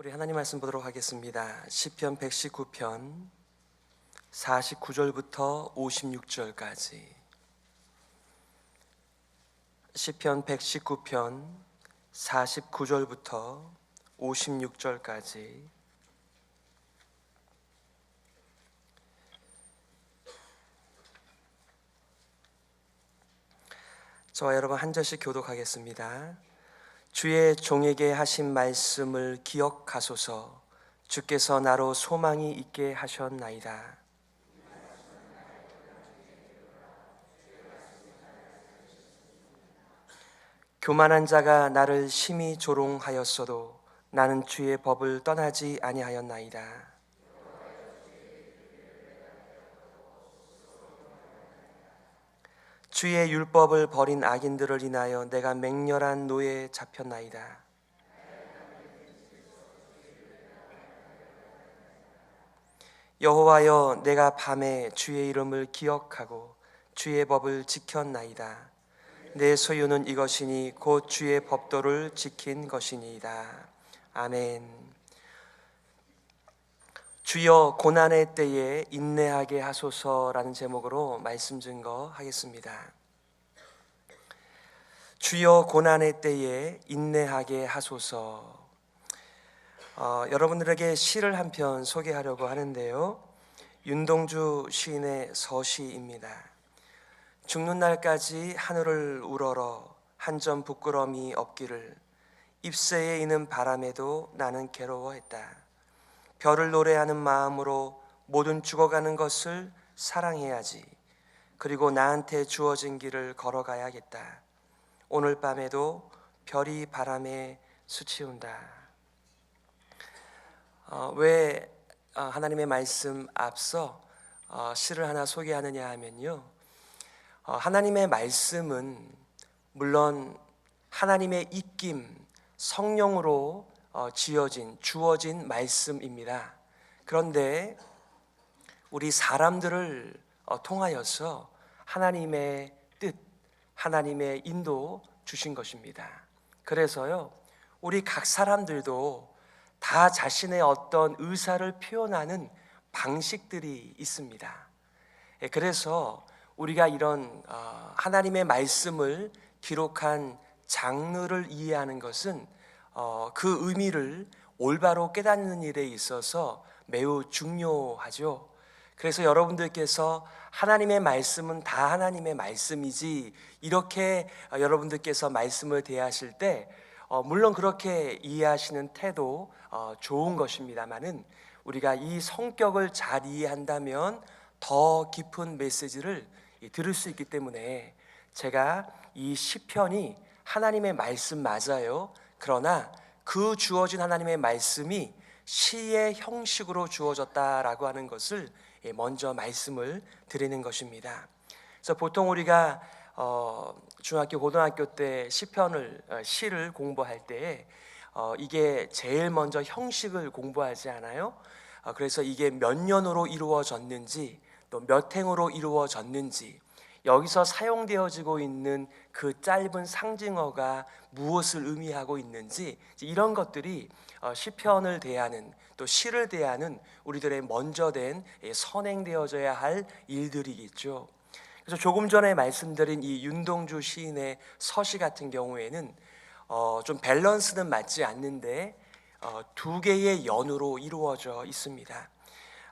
우리 하나님 말씀 보도록 하겠습니다. 시편 119편 49절부터 56절까지 시편 119편 49절부터 56절까지 저와 여러분 한 절씩 교독하겠습니다. 주의 종에게 하신 말씀을 기억하소서 주께서 나로 소망이 있게 하셨나이다. 교만한 자가 나를 심히 조롱하였어도 나는 주의 법을 떠나지 아니하였나이다. 주의 율법을 버린 악인들을 인하여 내가 맹렬한 노예에 잡혔나이다. 여호와여 내가 밤에 주의 이름을 기억하고 주의 법을 지켰나이다. 내 소유는 이것이니 곧 주의 법도를 지킨 것이니이다. 아멘. 주여 고난의 때에 인내하게 하소서라는 제목으로 말씀 증거하겠습니다. 주여 고난의 때에 인내하게 하소서. 어, 여러분들에게 시를 한 편 소개하려고 하는데요. 윤동주 시인의 서시입니다. 죽는 날까지 하늘을 우러러 한 점 부끄러움이 없기를 잎새에 있는 바람에도 나는 괴로워했다. 별을 노래하는 마음으로 모든 죽어가는 것을 사랑해야지. 그리고 나한테 주어진 길을 걸어가야겠다. 오늘 밤에도 별이 바람에 스치운다. 어, 왜 어, 하나님의 말씀 앞서 어, 시를 하나 소개하느냐 하면요. 어, 하나님의 말씀은 물론 하나님의 입김, 성령으로 어, 지어진 주어진 말씀입니다. 그런데 우리 사람들을 어, 통하여서 하나님의 뜻, 하나님의 인도 주신 것입니다. 그래서요, 우리 각 사람들도 다 자신의 어떤 의사를 표현하는 방식들이 있습니다. 예, 그래서 우리가 이런 어, 하나님의 말씀을 기록한 장르를 이해하는 것은 어, 그 의미를 올바로 깨닫는 일에 있어서 매우 중요하죠. 그래서 여러분들께서 하나님의 말씀은 다 하나님의 말씀이지 이렇게 어, 여러분들께서 말씀을 대하실 때 어, 물론 그렇게 이해하시는 태도 어, 좋은 것입니다만은 우리가 이 성격을 잘 이해한다면 더 깊은 메시지를 들을 수 있기 때문에 제가 이 시편이 하나님의 말씀 맞아요. 그러나 그 주어진 하나님의 말씀이 시의 형식으로 주어졌다라고 하는 것을 예, 먼저 말씀을 드리는 것입니다. 그래서 보통 우리가 어, 중학교, 고등학교 때 시편을 어, 시를 공부할 때 어, 이게 제일 먼저 형식을 공부하지 않아요? 어, 그래서 이게 몇 년으로 이루어졌는지 또 몇 행으로 이루어졌는지 여기서 사용되어지고 있는 그 짧은 상징어가 무엇을 의미하고 있는지 이런 것들이 어, 시편을 대하는 또 시를 대하는 우리들의 먼저 된 예, 선행되어져야 할 일들이겠죠. 그래서 조금 전에 말씀드린 이 윤동주 시인의 서시 같은 경우에는 어, 좀 밸런스는 맞지 않는데 어, 두 개의 연으로 이루어져 있습니다.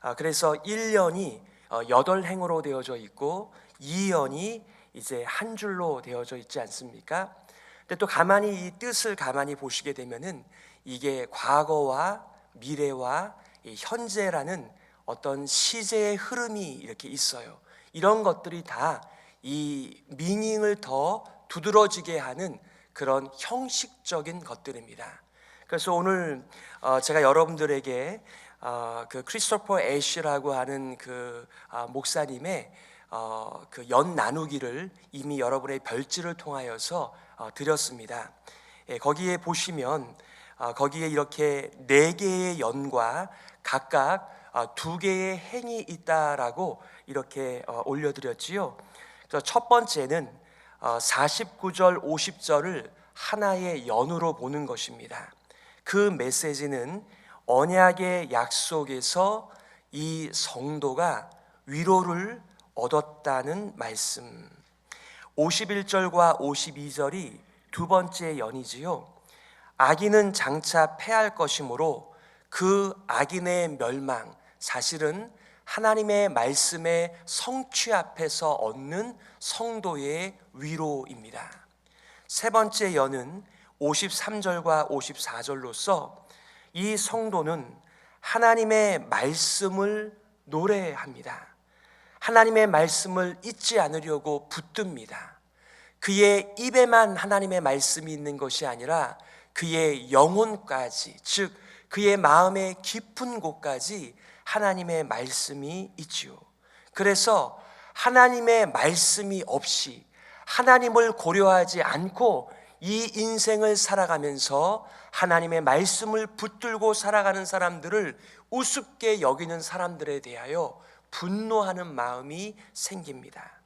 아, 그래서 1년이 어, 여덟 행으로 되어져 있고 2년이 이제 한 줄로 되어져 있지 않습니까? 근데 또 가만히 이 뜻을 가만히 보시게 되면은 이게 과거와 미래와 현재라는 어떤 시제의 흐름이 이렇게 있어요. 이런 것들이 다 이 미닝을 더 두드러지게 하는 그런 형식적인 것들입니다. 그래서 오늘 어, 제가 여러분들에게 어, 그 크리스토퍼 애쉬라고 하는 그 아, 목사님의 어, 그 연 나누기를 이미 여러분의 별지를 통하여서 드렸습니다. 예, 거기에 보시면 거기에 이렇게 네 개의 연과 각각 두 개의 행이 있다라고 이렇게 올려드렸지요. 그래서 첫 번째는 49절, 50절을 하나의 연으로 보는 것입니다. 그 메시지는 언약의 약속에서 이 성도가 위로를 얻었다는 말씀. 51절과 52절이 두 번째 연이지요. 악인은 장차 패할 것이므로 그 악인의 멸망, 사실은 하나님의 말씀의 성취 앞에서 얻는 성도의 위로입니다. 세 번째 연은 53절과 54절로서 이 성도는 하나님의 말씀을 노래합니다. 하나님의 말씀을 잊지 않으려고 붙듭니다. 그의 입에만 하나님의 말씀이 있는 것이 아니라 그의 영혼까지, 즉, 그의 마음의 깊은 곳까지 하나님의 말씀이 있지요. 그래서 하나님의 말씀이 없이 하나님을 고려하지 않고 이 인생을 살아가면서 하나님의 말씀을 붙들고 살아가는 사람들을 우습게 여기는 사람들에 대하여 분노하는 마음이 생깁니다.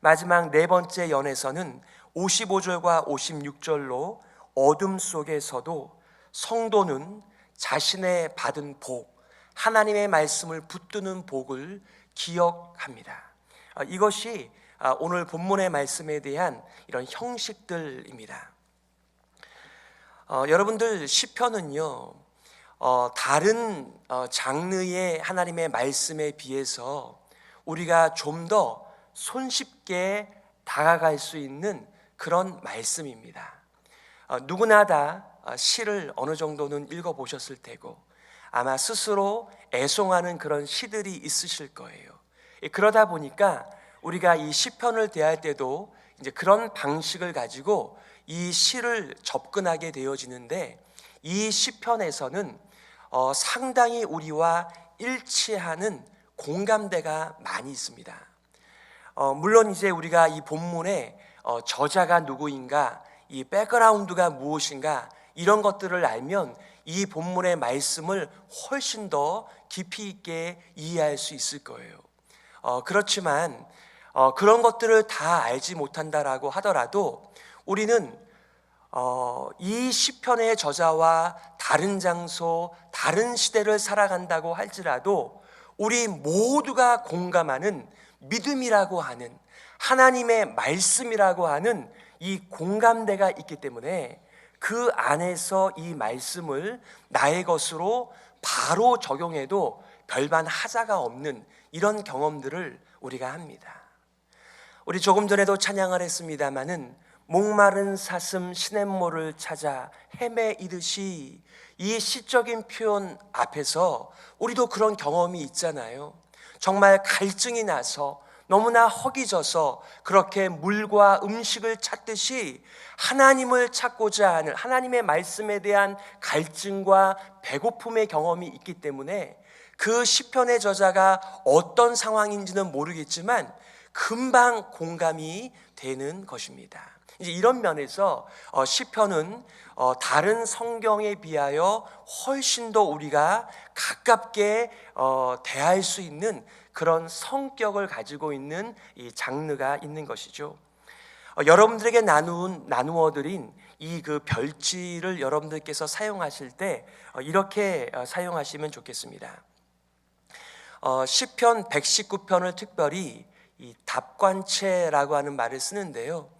마지막 네 번째 연에서는 55절과 56절로 어둠 속에서도 성도는 자신의 받은 복, 하나님의 말씀을 붙드는 복을 기억합니다. 아, 이것이 아, 오늘 본문의 말씀에 대한 이런 형식들입니다. 어, 여러분들 시편은요 어, 다른 어, 장르의 하나님의 말씀에 비해서 우리가 좀 더 손쉽게 다가갈 수 있는 그런 말씀입니다. 어, 누구나 다 어, 시를 어느 정도는 읽어 보셨을 테고 아마 스스로 애송하는 그런 시들이 있으실 거예요. 예, 그러다 보니까 우리가 이 시편을 대할 때도 이제 그런 방식을 가지고 이 시를 접근하게 되어지는데 이 시편에서는 어, 상당히 우리와 일치하는 공감대가 많이 있습니다. 어, 물론 이제 우리가 이 본문에 어, 저자가 누구인가, 이 백그라운드가 무엇인가 이런 것들을 알면 이 본문의 말씀을 훨씬 더 깊이 있게 이해할 수 있을 거예요. 어, 그렇지만 어, 그런 것들을 다 알지 못한다라고 하더라도 우리는 어, 이 시편의 저자와 다른 장소, 다른 시대를 살아간다고 할지라도 우리 모두가 공감하는 믿음이라고 하는 하나님의 말씀이라고 하는 이 공감대가 있기 때문에 그 안에서 이 말씀을 나의 것으로 바로 적용해도 별반 하자가 없는 이런 경험들을 우리가 합니다. 우리 조금 전에도 찬양을 했습니다마는 목마른 사슴 시냇물을 찾아 헤매이듯이 이 시적인 표현 앞에서 우리도 그런 경험이 있잖아요. 정말 갈증이 나서 너무나 허기져서 그렇게 물과 음식을 찾듯이 하나님을 찾고자 하는 하나님의 말씀에 대한 갈증과 배고픔의 경험이 있기 때문에 그 시편의 저자가 어떤 상황인지는 모르겠지만 금방 공감이 되는 것입니다. 이제 이런 면에서 어, 시편은 어, 다른 성경에 비하여 훨씬 더 우리가 가깝게 어, 대할 수 있는 그런 성격을 가지고 있는 이 장르가 있는 것이죠. 여러분들에게 나누은 나누어 드린 이 그 별지를 여러분들께서 사용하실 때 이렇게 사용하시면 좋겠습니다. 시편 119편을 특별히 이 답관체라고 하는 말을 쓰는데요.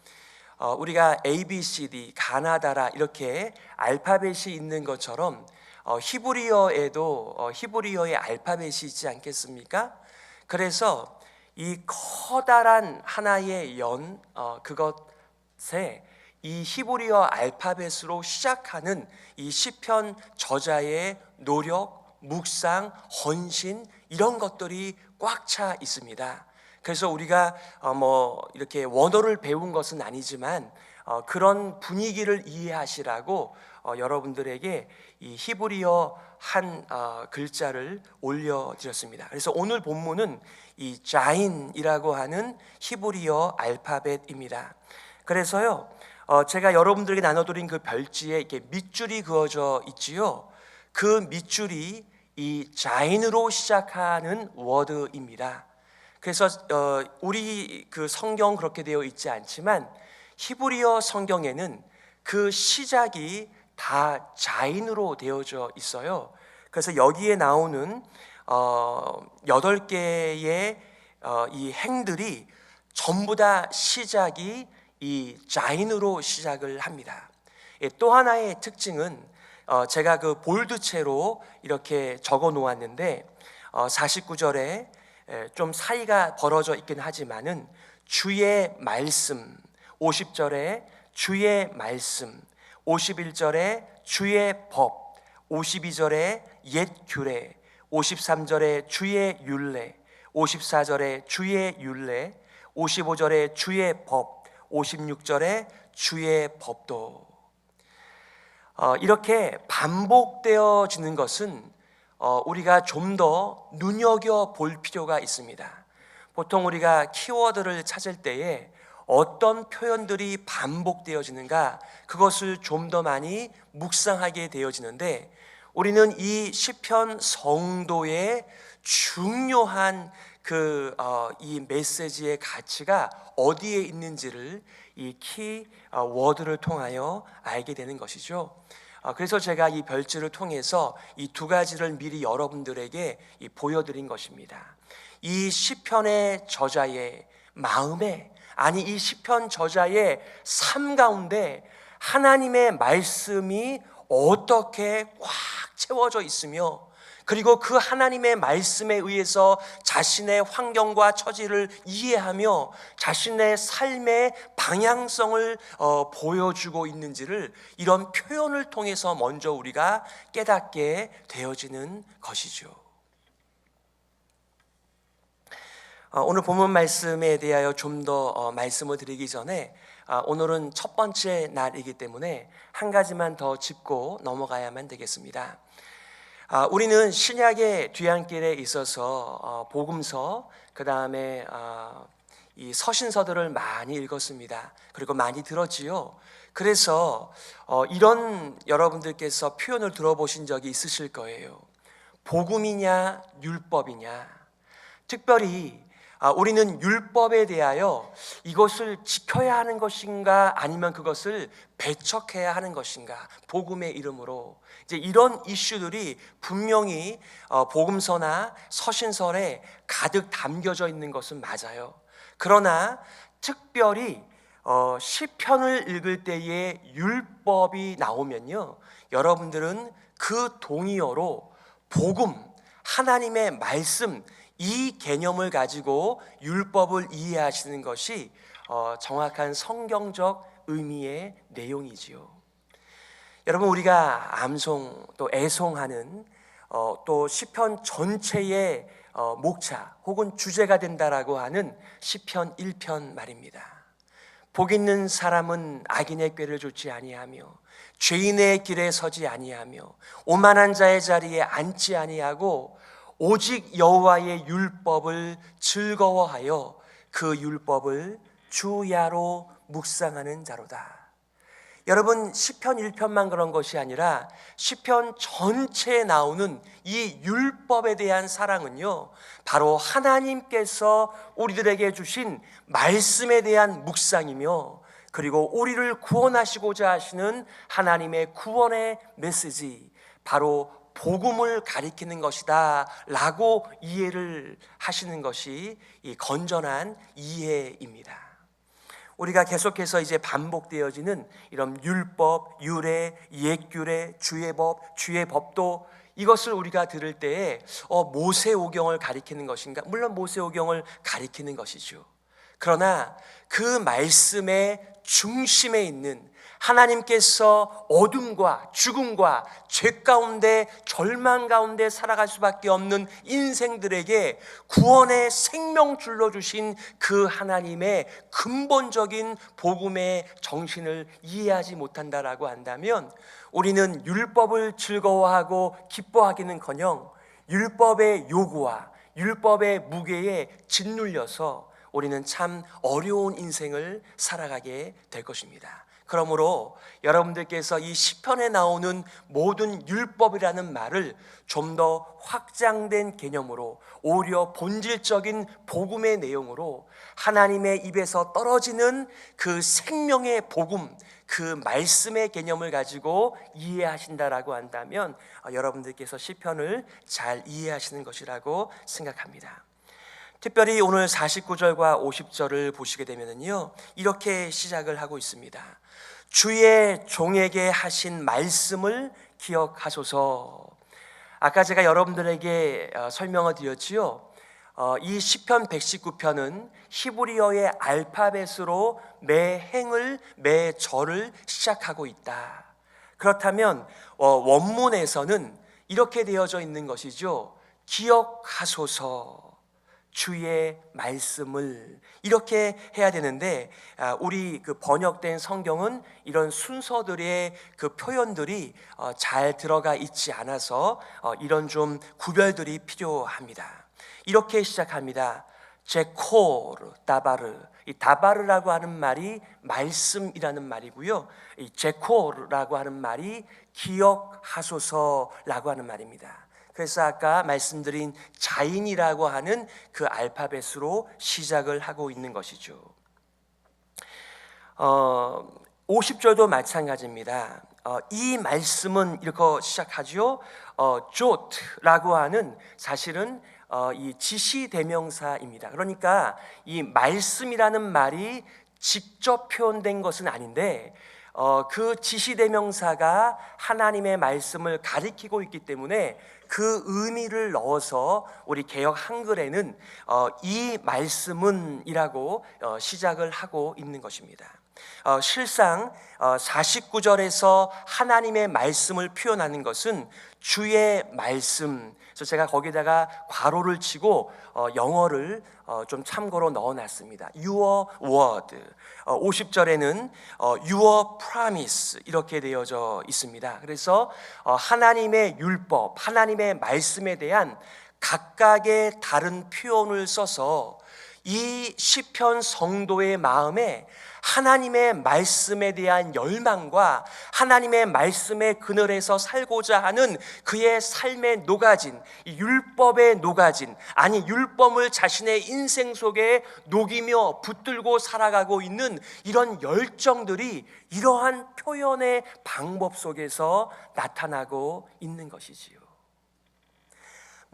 어, 우리가 A, B, C, D, 가나다라 이렇게 알파벳이 있는 것처럼 어, 히브리어에도 어, 히브리어의 알파벳이 있지 않겠습니까? 그래서 이 커다란 하나의 연 어, 그것에 이 히브리어 알파벳으로 시작하는 이 시편 저자의 노력, 묵상, 헌신 이런 것들이 꽉 차 있습니다. 그래서 우리가 어, 뭐 이렇게 원어를 배운 것은 아니지만 어, 그런 분위기를 이해하시라고 어, 여러분들에게 이 히브리어 한 글자를 올려드렸습니다. 그래서 오늘 본문은 이 자인이라고 하는 히브리어 알파벳입니다. 그래서요, 제가 여러분들에게 나눠드린 그 별지에 이렇게 밑줄이 그어져 있지요. 그 밑줄이 이 자인으로 시작하는 워드입니다. 그래서 어, 우리 그 성경 그렇게 되어 있지 않지만 히브리어 성경에는 그 시작이 다 자인으로 되어져 있어요. 그래서 여기에 나오는 어, 여덟 개의 어, 이 행들이 전부 다 시작이 이 자인으로 시작을 합니다. 예, 또 하나의 특징은 어, 제가 그 볼드체로 이렇게 적어 놓았는데 어, 49절에 예, 좀 사이가 벌어져 있긴 하지만은 주의 말씀 50절에 주의 말씀 51절에 주의 법 52절에 옛 규례 53절에 주의 율례 54절에 주의 율례 55절에 주의 법 56절에 주의 법도. 어, 이렇게 반복되어지는 것은 어, 우리가 좀 더 눈여겨 볼 필요가 있습니다. 보통 우리가 키워드를 찾을 때에 어떤 표현들이 반복되어지는가 그것을 좀 더 많이 묵상하게 되어지는데 우리는 이 시편 성도의 중요한 그이 메시지의 가치가 어디에 있는지를 이 키 워드를 통하여 알게 되는 것이죠. 아, 그래서 제가 이 별지를 통해서 이 두 가지를 미리 여러분들에게 이 보여드린 것입니다. 이 시편의 저자의 마음에 아니 이 시편 저자의 삶 가운데 하나님의 말씀이 어떻게 꽉 채워져 있으며 그리고 그 하나님의 말씀에 의해서 자신의 환경과 처지를 이해하며 자신의 삶의 방향성을 어, 보여주고 있는지를 이런 표현을 통해서 먼저 우리가 깨닫게 되어지는 것이죠. 어, 오늘 본문 말씀에 대하여 좀더 어, 말씀을 드리기 전에 아, 오늘은 첫 번째 날이기 때문에 한 가지만 더 짚고 넘어가야만 되겠습니다. 아, 우리는 신약의 뒤안길에 있어서 어, 복음서 그 다음에 아, 이 서신서들을 많이 읽었습니다. 그리고 많이 들었지요. 그래서 어, 이런 여러분들께서 표현을 들어보신 적이 있으실 거예요. 복음이냐 율법이냐. 특별히 아, 우리는 율법에 대하여 이것을 지켜야 하는 것인가 아니면 그것을 배척해야 하는 것인가 복음의 이름으로 이제 이런 이슈들이 분명히 어, 복음서나 서신설에 가득 담겨져 있는 것은 맞아요. 그러나 특별히 어, 시편을 읽을 때에 율법이 나오면요, 여러분들은 그 동의어로 복음, 하나님의 말씀 이 개념을 가지고 율법을 이해하시는 것이 어, 정확한 성경적 의미의 내용이지요. 여러분 우리가 암송 또 애송하는 어, 또 시편 전체의 어, 목차 혹은 주제가 된다라고 하는 시편 1편 말입니다. 복 있는 사람은 악인의 꾀를 좇지 아니하며 죄인의 길에 서지 아니하며 오만한 자의 자리에 앉지 아니하고 오직 여호와의 율법을 즐거워하여 그 율법을 주야로 묵상하는 자로다. 여러분 시편 1편만 그런 것이 아니라 시편 전체에 나오는 이 율법에 대한 사랑은요. 바로 하나님께서 우리들에게 주신 말씀에 대한 묵상이며 그리고 우리를 구원하시고자 하시는 하나님의 구원의 메시지 바로 복음을 가리키는 것이다라고 이해를 하시는 것이 이 건전한 이해입니다. 우리가 계속해서 이제 반복되어지는 이런 율법, 유례, 옛규례, 주의 법, 주의 법도 이것을 우리가 들을 때에 어, 모세오경을 가리키는 것인가? 물론 모세오경을 가리키는 것이죠. 그러나 그 말씀의 중심에 있는 하나님께서 어둠과 죽음과 죄 가운데 절망 가운데 살아갈 수밖에 없는 인생들에게 구원의 생명 줄로 주신 그 하나님의 근본적인 복음의 정신을 이해하지 못한다라고 한다면 우리는 율법을 즐거워하고 기뻐하기는커녕 율법의 요구와 율법의 무게에 짓눌려서 우리는 참 어려운 인생을 살아가게 될 것입니다. 그러므로 여러분들께서 이 시편에 나오는 모든 율법이라는 말을 좀 더 확장된 개념으로 오히려 본질적인 복음의 내용으로 하나님의 입에서 떨어지는 그 생명의 복음, 그 말씀의 개념을 가지고 이해하신다라고 한다면 어, 여러분들께서 시편을 잘 이해하시는 것이라고 생각합니다. 특별히 오늘 49절과 50절을 보시게 되면요. 이렇게 시작을 하고 있습니다. 주의 종에게 하신 말씀을 기억하소서. 아까 제가 여러분들에게 어, 설명을 드렸지요. 어, 이 시편 119편은 히브리어의 알파벳으로 매 행을 매 절을 시작하고 있다. 그렇다면 어, 원문에서는 이렇게 되어져 있는 것이죠. 기억하소서. 주의 말씀을 이렇게 해야 되는데 아, 우리 그 번역된 성경은 이런 순서들의 그 표현들이 어, 잘 들어가 있지 않아서 어, 이런 좀 구별들이 필요합니다. 이렇게 시작합니다. 제코르 다바르 이 다바르라고 하는 말이 말씀이라는 말이고요. 이 제코르라고 하는 말이 기억하소서라고 하는 말입니다. 그래서 아까 말씀드린 자인이라고 하는 그 알파벳으로 시작을 하고 있는 것이죠. 어, 50절도 마찬가지입니다. 어, 이 말씀은 이렇게 시작하죠. 어, 조트라고 하는 사실은 어, 이 지시 대명사입니다. 그러니까 이 말씀이라는 말이 직접 표현된 것은 아닌데 어, 그 지시 대명사가 하나님의 말씀을 가리키고 있기 때문에 그 의미를 넣어서 우리 개혁 한글에는 어, 이 말씀은이라고 어, 시작을 하고 있는 것입니다. 어, 실상 어, 49절에서 하나님의 말씀을 표현하는 것은 주의 말씀. 그래서 제가 거기다가 괄호를 치고 어, 영어를 어, 좀 참고로 넣어놨습니다. Your word. 어, 50절에는 어, Your promise 이렇게 되어져 있습니다. 그래서 어, 하나님의 율법, 하나님의 말씀에 대한 각각의 다른 표현을 써서 이 시편 성도의 마음에 하나님의 말씀에 대한 열망과 하나님의 말씀의 그늘에서 살고자 하는 그의 삶에 녹아진 이 율법에 녹아진 아니 율법을 자신의 인생 속에 녹이며 붙들고 살아가고 있는 이런 열정들이 이러한 표현의 방법 속에서 나타나고 있는 것이지요.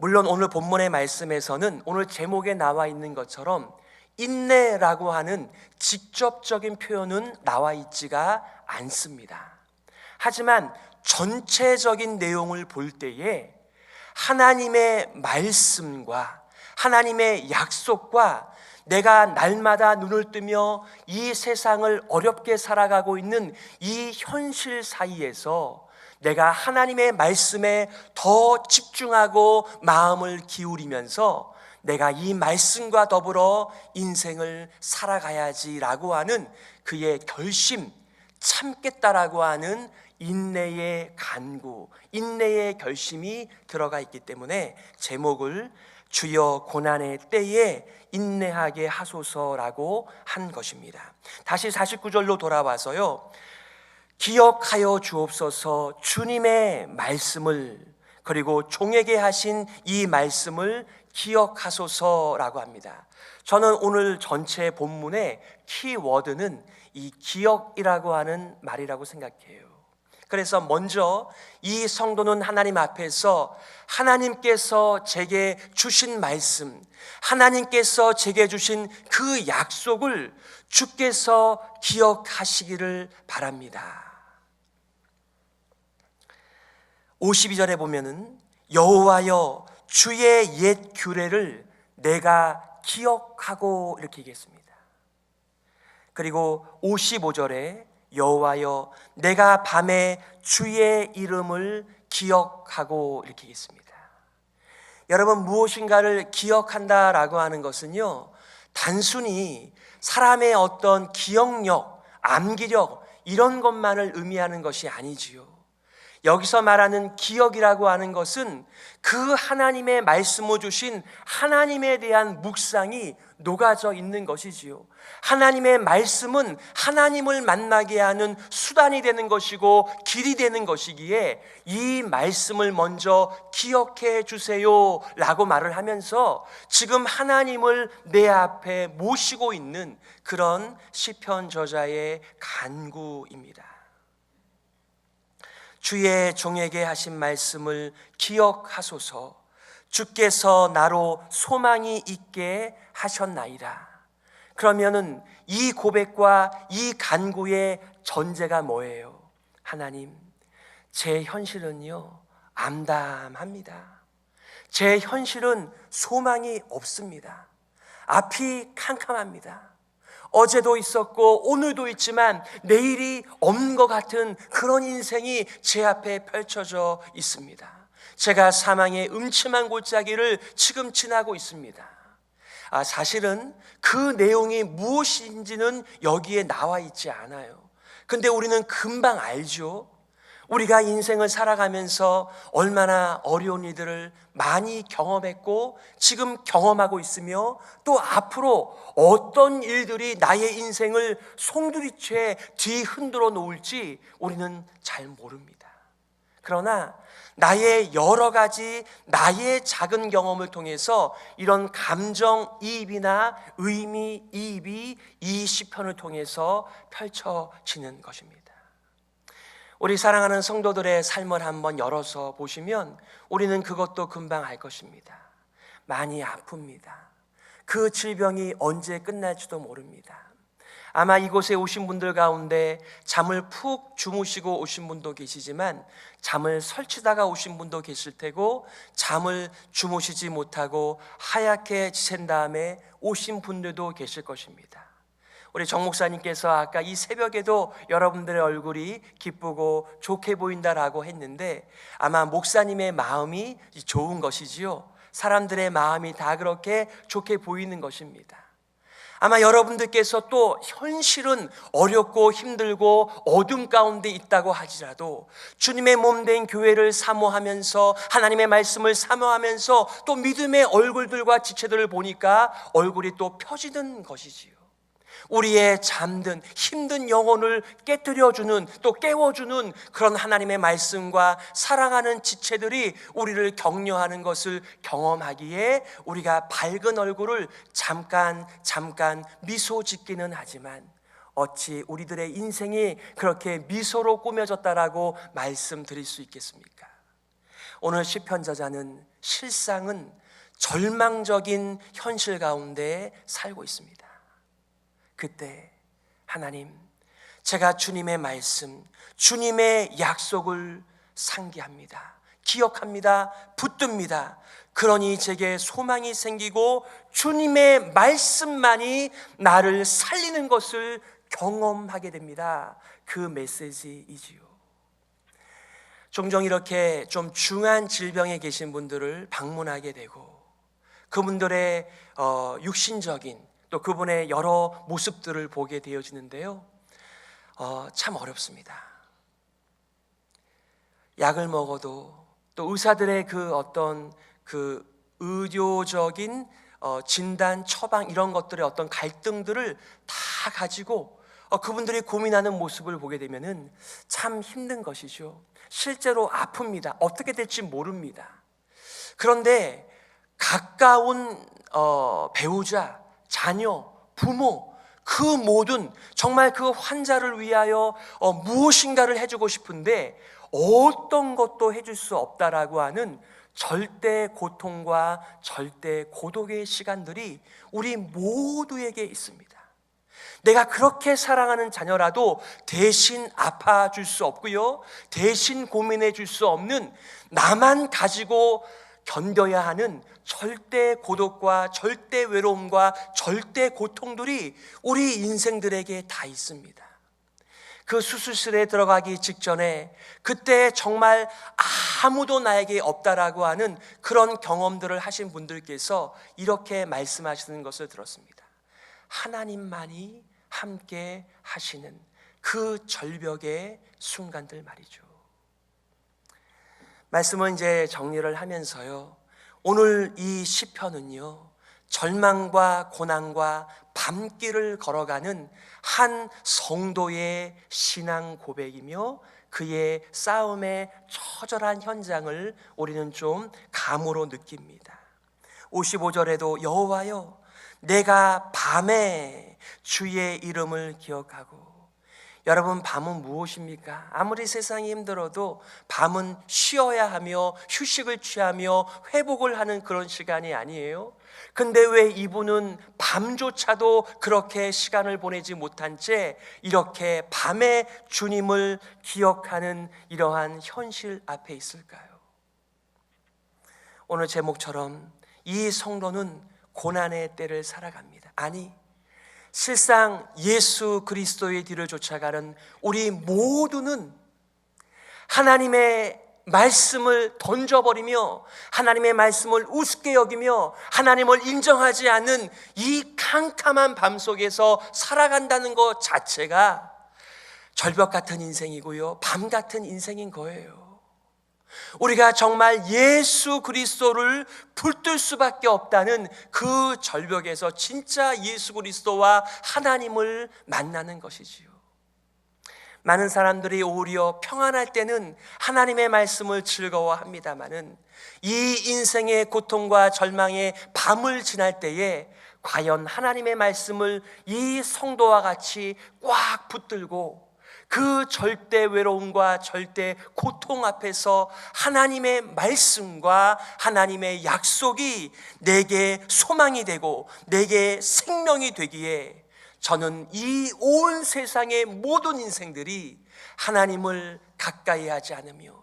물론 오늘 본문의 말씀에서는 오늘 제목에 나와 있는 것처럼 인내라고 하는 직접적인 표현은 나와 있지가 않습니다. 하지만 전체적인 내용을 볼 때에 하나님의 말씀과 하나님의 약속과 내가 날마다 눈을 뜨며 이 세상을 어렵게 살아가고 있는 이 현실 사이에서 내가 하나님의 말씀에 더 집중하고 마음을 기울이면서 내가 이 말씀과 더불어 인생을 살아가야지라고 하는 그의 결심, 참겠다라고 하는 인내의 간구, 인내의 결심이 들어가 있기 때문에 제목을 주여 고난의 때에 인내하게 하소서라고 한 것입니다. 다시 49절로 돌아와서요. 기억하여 주옵소서 주님의 말씀을 그리고 종에게 하신 이 말씀을 기억하소서라고 합니다. 저는 오늘 전체 본문의 키워드는 이 기억이라고 하는 말이라고 생각해요. 그래서 먼저 이 성도는 하나님 앞에서 하나님께서 제게 주신 말씀, 하나님께서 제게 주신 그 약속을 주께서 기억하시기를 바랍니다. 52절에 보면은 여호와여 주의 옛 규례를 내가 기억하고 이렇게 얘기했습니다. 그리고 55절에 여호와여 내가 밤에 주의 이름을 기억하고 이렇게 얘기했습니다. 여러분 무엇인가를 기억한다라고 하는 것은요 단순히 사람의 어떤 기억력, 암기력 이런 것만을 의미하는 것이 아니지요. 여기서 말하는 기억이라고 하는 것은 그 하나님의 말씀을 주신 하나님에 대한 묵상이 녹아져 있는 것이지요. 하나님의 말씀은 하나님을 만나게 하는 수단이 되는 것이고 길이 되는 것이기에 이 말씀을 먼저 기억해 주세요 라고 말을 하면서 지금 하나님을 내 앞에 모시고 있는 그런 시편 저자의 간구입니다. 주의 종에게 하신 말씀을 기억하소서 주께서 나로 소망이 있게 하셨나이다. 그러면은 이 고백과 이 간구의 전제가 뭐예요? 하나님, 제 현실은요, 암담합니다. 제 현실은 소망이 없습니다. 앞이 캄캄합니다. 어제도 있었고 오늘도 있지만 내일이 없는 것 같은 그런 인생이 제 앞에 펼쳐져 있습니다. 제가 사망의 음침한 골짜기를 지금 지나고 있습니다. 아, 사실은 그 내용이 무엇인지는 여기에 나와 있지 않아요. 근데 우리는 금방 알죠. 우리가 인생을 살아가면서 얼마나 어려운 일들을 많이 경험했고 지금 경험하고 있으며 또 앞으로 어떤 일들이 나의 인생을 송두리째 뒤흔들어 놓을지 우리는 잘 모릅니다. 그러나 나의 여러 가지 나의 작은 경험을 통해서 이런 감정 이입이나 의미 이입이 이 시편을 통해서 펼쳐지는 것입니다. 우리 사랑하는 성도들의 삶을 한번 열어서 보시면 우리는 그것도 금방 알 것입니다. 많이 아픕니다. 그 질병이 언제 끝날지도 모릅니다. 아마 이곳에 오신 분들 가운데 잠을 푹 주무시고 오신 분도 계시지만 잠을 설치다가 오신 분도 계실 테고 잠을 주무시지 못하고 하얗게 지샌 다음에 오신 분들도 계실 것입니다. 우리 정 목사님께서 아까 이 새벽에도 여러분들의 얼굴이 기쁘고 좋게 보인다라고 했는데 아마 목사님의 마음이 좋은 것이지요. 사람들의 마음이 다 그렇게 좋게 보이는 것입니다. 아마 여러분들께서 또 현실은 어렵고 힘들고 어둠 가운데 있다고 하지라도 주님의 몸 된 교회를 사모하면서 하나님의 말씀을 사모하면서 또 믿음의 얼굴들과 지체들을 보니까 얼굴이 또 펴지는 것이지요. 우리의 잠든 힘든 영혼을 깨뜨려주는 또 깨워주는 그런 하나님의 말씀과 사랑하는 지체들이 우리를 격려하는 것을 경험하기에 우리가 밝은 얼굴을 잠깐 잠깐 미소 짓기는 하지만 어찌 우리들의 인생이 그렇게 미소로 꾸며졌다라고 말씀드릴 수 있겠습니까? 오늘 시편 저자는 실상은 절망적인 현실 가운데 살고 있습니다. 그때 하나님, 제가 주님의 말씀, 주님의 약속을 상기합니다. 기억합니다. 붙듭니다. 그러니 제게 소망이 생기고 주님의 말씀만이 나를 살리는 것을 경험하게 됩니다. 그 메시지이지요. 종종 이렇게 좀 중한 질병에 계신 분들을 방문하게 되고 그분들의 어, 육신적인 또 그분의 여러 모습들을 보게 되어지는데요. 어, 참 어렵습니다. 약을 먹어도 또 의사들의 그 어떤 그 의료적인 어, 진단, 처방 이런 것들의 어떤 갈등들을 다 가지고 어, 그분들이 고민하는 모습을 보게 되면은 참 힘든 것이죠. 실제로 아픕니다. 어떻게 될지 모릅니다. 그런데 가까운 어, 배우자, 자녀, 부모, 그 모든 정말 그 환자를 위하여 어, 무엇인가를 해주고 싶은데 어떤 것도 해줄 수 없다라고 하는 절대 고통과 절대 고독의 시간들이 우리 모두에게 있습니다. 내가 그렇게 사랑하는 자녀라도 대신 아파 줄 수 없고요. 대신 고민해 줄 수 없는 나만 가지고 견뎌야 하는 절대 고독과 절대 외로움과 절대 고통들이 우리 인생들에게 다 있습니다. 그 수술실에 들어가기 직전에 그때 정말 아무도 나에게 없다라고 하는 그런 경험들을 하신 분들께서 이렇게 말씀하시는 것을 들었습니다. 하나님만이 함께 하시는 그 절벽의 순간들 말이죠. 말씀은 이제 정리를 하면서요. 오늘 이 시편은요. 절망과 고난과 밤길을 걸어가는 한 성도의 신앙 고백이며 그의 싸움의 처절한 현장을 우리는 좀 감으로 느낍니다. 55절에도 여호와여 내가 밤에 주의 이름을 기억하고 여러분 밤은 무엇입니까? 아무리 세상이 힘들어도 밤은 쉬어야 하며 휴식을 취하며 회복을 하는 그런 시간이 아니에요. 근데 왜 이분은 밤조차도 그렇게 시간을 보내지 못한 채 이렇게 밤에 주님을 기억하는 이러한 현실 앞에 있을까요? 오늘 제목처럼 이 성도는 고난의 때를 살아갑니다. 아니, 실상 예수 그리스도의 뒤를 쫓아가는 우리 모두는 하나님의 말씀을 던져버리며 하나님의 말씀을 우습게 여기며 하나님을 인정하지 않는 이 캄캄한 밤 속에서 살아간다는 것 자체가 절벽 같은 인생이고요. 밤 같은 인생인 거예요. 우리가 정말 예수 그리스도를 붙들 수밖에 없다는 그 절벽에서 진짜 예수 그리스도와 하나님을 만나는 것이지요. 많은 사람들이 오히려 평안할 때는 하나님의 말씀을 즐거워합니다마는 이 인생의 고통과 절망의 밤을 지날 때에 과연 하나님의 말씀을 이 성도와 같이 꽉 붙들고 그 절대 외로움과 절대 고통 앞에서 하나님의 말씀과 하나님의 약속이 내게 소망이 되고 내게 생명이 되기에 저는 이 온 세상의 모든 인생들이 하나님을 가까이 하지 않으며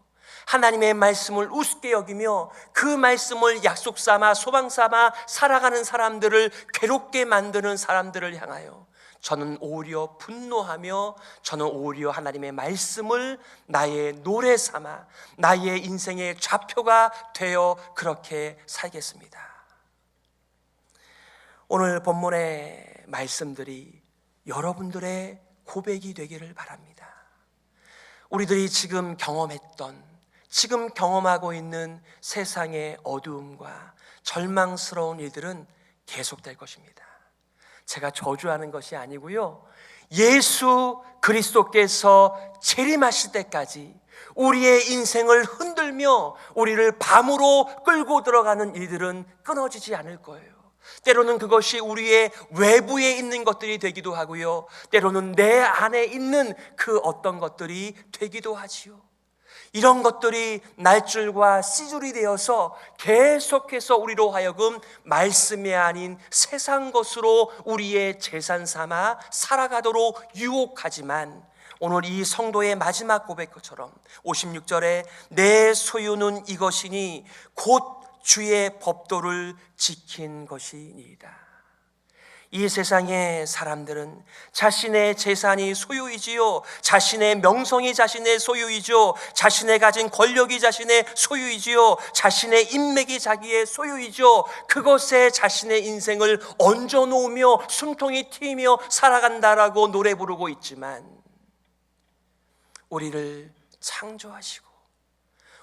하나님의 말씀을 우습게 여기며 그 말씀을 약속 삼아 소망 삼아 살아가는 사람들을 괴롭게 만드는 사람들을 향하여 저는 오히려 분노하며 저는 오히려 하나님의 말씀을 나의 노래 삼아 나의 인생의 좌표가 되어 그렇게 살겠습니다. 오늘 본문의 말씀들이 여러분들의 고백이 되기를 바랍니다. 우리들이 지금 경험했던 지금 경험하고 있는 세상의 어두움과 절망스러운 일들은 계속될 것입니다. 제가 저주하는 것이 아니고요. 예수 그리스도께서 재림하실 때까지 우리의 인생을 흔들며 우리를 밤으로 끌고 들어가는 일들은 끊어지지 않을 거예요. 때로는 그것이 우리의 외부에 있는 것들이 되기도 하고요. 때로는 내 안에 있는 그 어떤 것들이 되기도 하지요. 이런 것들이 날줄과 씨줄이 되어서 계속해서 우리로 하여금 말씀이 아닌 세상 것으로 우리의 재산 삼아 살아가도록 유혹하지만 오늘 이 성도의 마지막 고백처럼 56절에 내 소유는 이것이니 곧 주의 법도를 지킨 것이니이다. 이 세상의 사람들은 자신의 재산이 소유이지요. 자신의 명성이 자신의 소유이죠. 자신의 가진 권력이 자신의 소유이지요. 자신의 인맥이 자기의 소유이죠. 그것에 자신의 인생을 얹어 놓으며 숨통이 튀며 살아간다라고 노래 부르고 있지만 우리를 창조하시고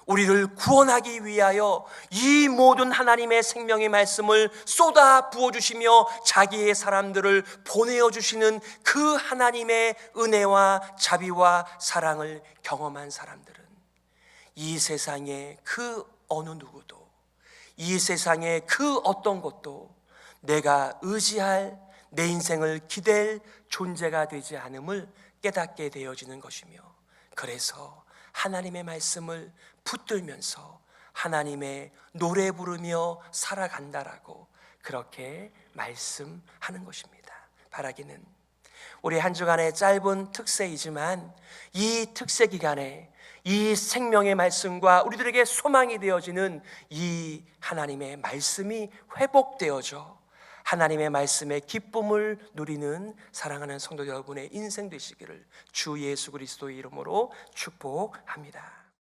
우리를 구원하기 위하여 이 모든 하나님의 생명의 말씀을 쏟아 부어 주시며 자기의 사람들을 보내어 주시는 그 하나님의 은혜와 자비와 사랑을 경험한 사람들은 이 세상의 그 어느 누구도 이 세상의 그 어떤 것도 내가 의지할 내 인생을 기댈 존재가 되지 않음을 깨닫게 되어지는 것이며 그래서 하나님의 말씀을 붙들면서 하나님의 노래 부르며 살아간다라고 그렇게 말씀하는 것입니다. 바라기는 우리 한 주간의 짧은 특세이지만 이 특세 기간에 이 생명의 말씀과 우리들에게 소망이 되어지는 이 하나님의 말씀이 회복되어져 하나님의 말씀의 기쁨을 누리는 사랑하는 성도 여러분의 인생 되시기를 주 예수 그리스도의 이름으로 축복합니다.